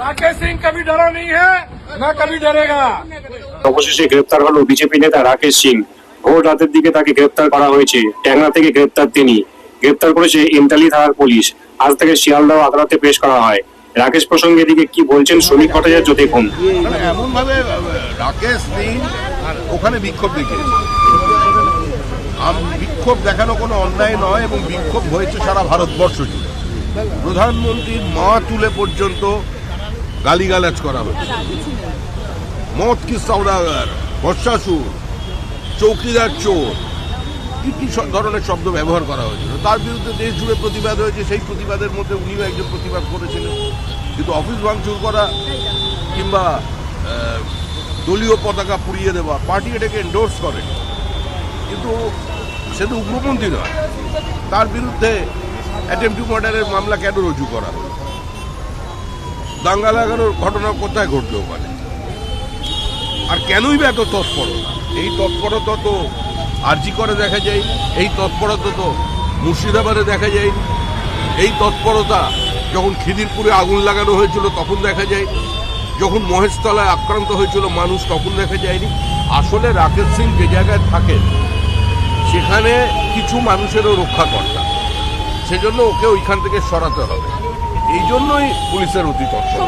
राकेश सिंह कभी डरा नहीं है ना कभी डरेगा। অবশেষে গ্রেপ্তার হলো বিজেপি নেতা রাকেশ সিং। ভোর রাতের দিকে তাকে গ্রেপ্তার করা হয়েছে। ট্যাংরা থেকে গ্রেপ্তার তিনি। গ্রেপ্তার করেছে ইন্টালি থানার পুলিশ। আজ তাকে শিয়ালদহ আদালতে পেশ করা হয়। রাকেশ প্রসঙ্গে এদিকে কি বলছেন শ্রমিক ভট্টাচার্য দেখুন। মানে এমন ভাবে রাকেশ সিং ওখানে বিক্ষোভ দেখিয়েছে। বিক্ষোভ দেখানো কোনো অন্যায় নয় এবং বিক্ষোভ হয়েছে সারা ভারতবর্ষ জুড়ে। প্রধানমন্ত্রীর মা তুলে পর্যন্ত গালিগালাজ করা হয়েছে মদ কি সৌদাগর বর্ষাসুর চৌকিদার চোর কি কি ধরনের শব্দ ব্যবহার করা হয়েছিল। তার বিরুদ্ধে দেশ জুড়ে প্রতিবাদ হয়েছে, সেই প্রতিবাদের মধ্যে উনিও একজন প্রতিবাদ করেছিলেন। কিন্তু অফিস ভাঙচুর করা কিংবা দলীয় পতাকা পুড়িয়ে দেওয়া, পার্টি এটাকে এন্ডোর্স করে। কিন্তু সে তো উগ্রপন্থী নয়। তার বিরুদ্ধে অ্যাটেম্প টু মার্ডারের মামলা কেন রুজু করা হলো? দাঙ্গা লাগানোর ঘটনা কোথায় ঘটলো ওখানে? আর কেনই বা এত তৎপরতা? এই তৎপরতা তো আরজি করে দেখা যায় এই তৎপরতা তো মুর্শিদাবাদে দেখা যায় এই তৎপরতা যখন খিদিরপুরে আগুন লাগানো হয়েছিল তখন দেখা যায় যখন মহেশতলায় আক্রান্ত হয়েছিল মানুষ তখন দেখা যায়নি। আসলে রাকেশ সিং যে জায়গায় থাকেন, সেখানে কিছু মানুষেরও রক্ষাকর্তা। সেজন্য ওকে ওইখান থেকে সরাতে হবে। এই জন্যই পুলিশের অতি তৎপর।